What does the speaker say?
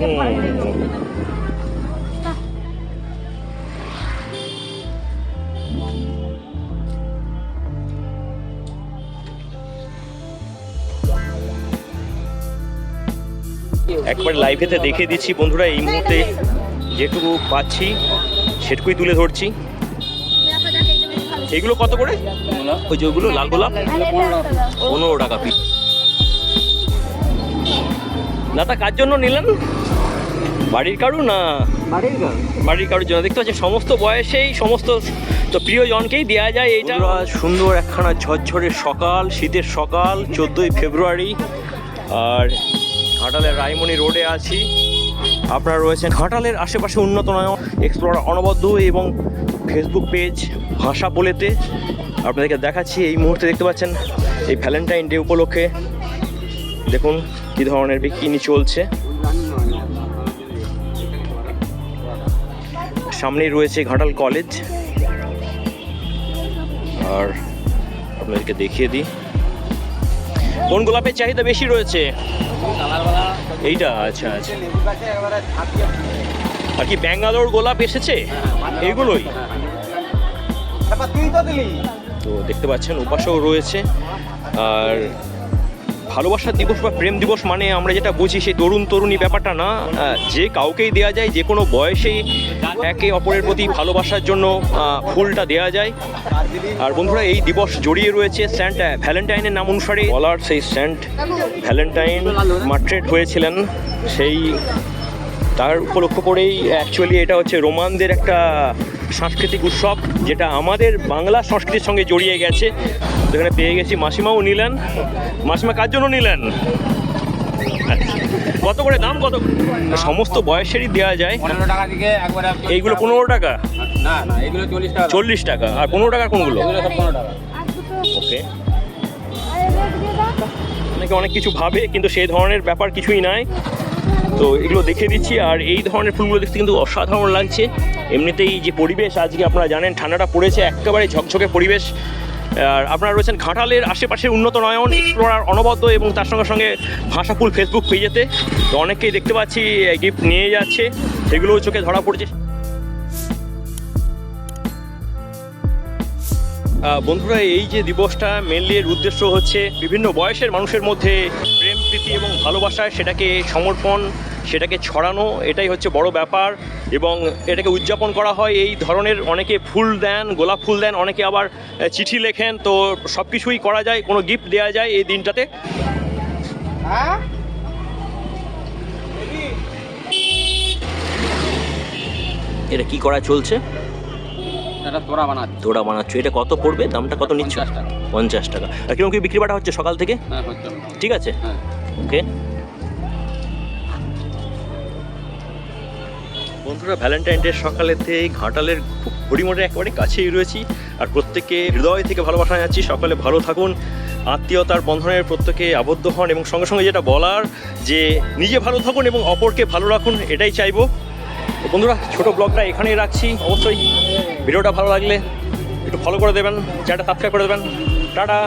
একবার লাইভেতে দেখে দিচ্ছি বন্ধুরা এই মুহূর্তে যেটুকু পাচ্ছি সেটুকুই তুলে ধরছি। এগুলো কত করে? ওই যে ওগুলো লাল গোলাপ? পনেরো টাকা পিস না তা কার জন্য নিলেন? বাড়ির কারু না? বাড়ির কারুর জন্য। দেখতে পাচ্ছেন সমস্ত বয়সেই সমস্ত তো প্রিয়জনকেই দেওয়া যায় এইটা। সুন্দর একখানা ঝরঝরে সকাল শীতের সকাল চোদ্দোই ফেব্রুয়ারি। আর ঘাটালের রায়মণি রোডে আছি। আপনারা রয়েছেন ঘাটালের আশেপাশে উন্নত নয় এক্সপ্লোরার অনবদ্য এবং ফেসবুক পেজ ভাষা বলেতে। আপনাদেরকে দেখাচ্ছি এই মুহূর্তে দেখতে পাচ্ছেন এই ভ্যালেন্টাইন ডে উপলক্ষে। দেখুন কী ধরনের বিকিনি চলছে। সামনেই রয়েছে ঘাটাল কলেজ। আর আপনাদেরকে দেখিয়ে দিই। কোন গোলাপের চাহিদা বেশি রয়েছে? এইটা আচ্ছা আচ্ছা। আর কি ব্যাঙ্গালোর গোলাপ এসেছে? এইগুলোই তো দেখতে পাচ্ছেন, উপাসও রয়েছে। আর ভালোবাসার দিবস বা প্রেম দিবস মানে আমরা যেটা বুঝি, সেই তরুণ তরুণী ব্যাপারটা না। যে কাউকেই দেওয়া যায়, যে কোনো বয়সেই একে অপরের প্রতি ভালোবাসার জন্য ফুলটা দেওয়া যায়। আর বন্ধুরা, এই দিবস জড়িয়ে রয়েছে স্যান্ট ভ্যালেন্টাইনের নাম অনুসারে। বলার সেই স্যান্ট ভ্যালেন্টাইন মার্ট্রেট হয়েছিলেন। সেই, তার উপলক্ষ করেই অ্যাকচুয়ালি এটা হচ্ছে রোমানদের একটা সাংস্কৃতিক উৎসব, যেটা আমাদের বাংলা সংস্কৃতির সঙ্গে জড়িয়ে গেছে। এখানে পেয়ে গেছি মাসিমাও নিলেন। মাসিমা কার জন্য নিলেন। কত করে দাম কত সমস্ত বয়সেরই দেওয়া যায়। পনেরো টাকা থেকে একবারে এইগুলো পনেরো টাকা? না না এগুলো চল্লিশ টাকা। চল্লিশ টাকা। আর পনেরো টাকা কোনগুলো? ওকে। অনেকে অনেক কিছু ভাবে কিন্তু সেই ধরনের ব্যাপার কিছুই নাই। তো এগুলো দেখে দিচ্ছি আর এই ধরনের ফুলগুলো দেখতে কিন্তু অসাধারণ লাগছে। এমনিতেই যে পরিবেশ আজকে আপনারা জানেন ঠান্ডাটা পড়েছে একেবারে ঝকঝকে পরিবেশ। আর আপনারা রয়েছেন ঘাটালের আশেপাশের উন্নত নয়ন এক্সপ্লোরার অনবদ্য এবং তার সঙ্গে সঙ্গে ভাষাফুল ফেসবুক পেজেতে তো অনেককেই দেখতে পাচ্ছি গিফট নিয়ে যাচ্ছে। সেগুলোও চোখে ধরা পড়ছে। বন্ধুরা, এই যে দিবসটা মেনলি এর উদ্দেশ্য হচ্ছে বিভিন্ন বয়সের মানুষের মধ্যে প্রেম, প্রীতি এবং ভালোবাসায় সেটাকে সমর্পণ সেটাকে ছড়ানো এটাই হচ্ছে বড় ব্যাপার এবং এটাকে উদযাপন করা হয়। এই ধরনের অনেকে ফুল দেন গোলাপ ফুল দেন অনেকে আবার চিঠি লেখেন। তো সব কিছুই করা যায় কোনো গিফট দেওয়া যায় এই দিনটাতে। এটা কি করা চলছে? এটা বানাচ্ছি। এটা কত পড়বে? দামটা কত নিচ্ছ? পঞ্চাশ টাকা। পঞ্চাশ টাকা। আর কীরকম কি বিক্রি বাটা হচ্ছে সকাল থেকে? হ্যাঁ ঠিক আছে। হ্যাঁ। ওকে। বন্ধুরা ভ্যালেন্টাইন ডে সকালেতে ঘাটালের খুব হরিমোড়ের একেবারে কাছেই রয়েছি আর প্রত্যেকে হৃদয় থেকে ভালোবাসা যাচ্ছি সকালে ভালো থাকুন, আত্মীয়তার বন্ধনের প্রত্যেকে আবদ্ধ হন এবং সঙ্গে সঙ্গে যেটা বলার, যে নিজে ভালো থাকুন এবং অপরকে ভালো রাখুন, এটাই চাইব। বন্ধুরা, ছোট ব্লগটা এখানেই রাখছি। অবশ্যই ভিডিওটা ভালো লাগলে একটু ফলো করে দেবেন, চ্যানেলটা সাবস্ক্রাইব করে দেবেন। টাটা!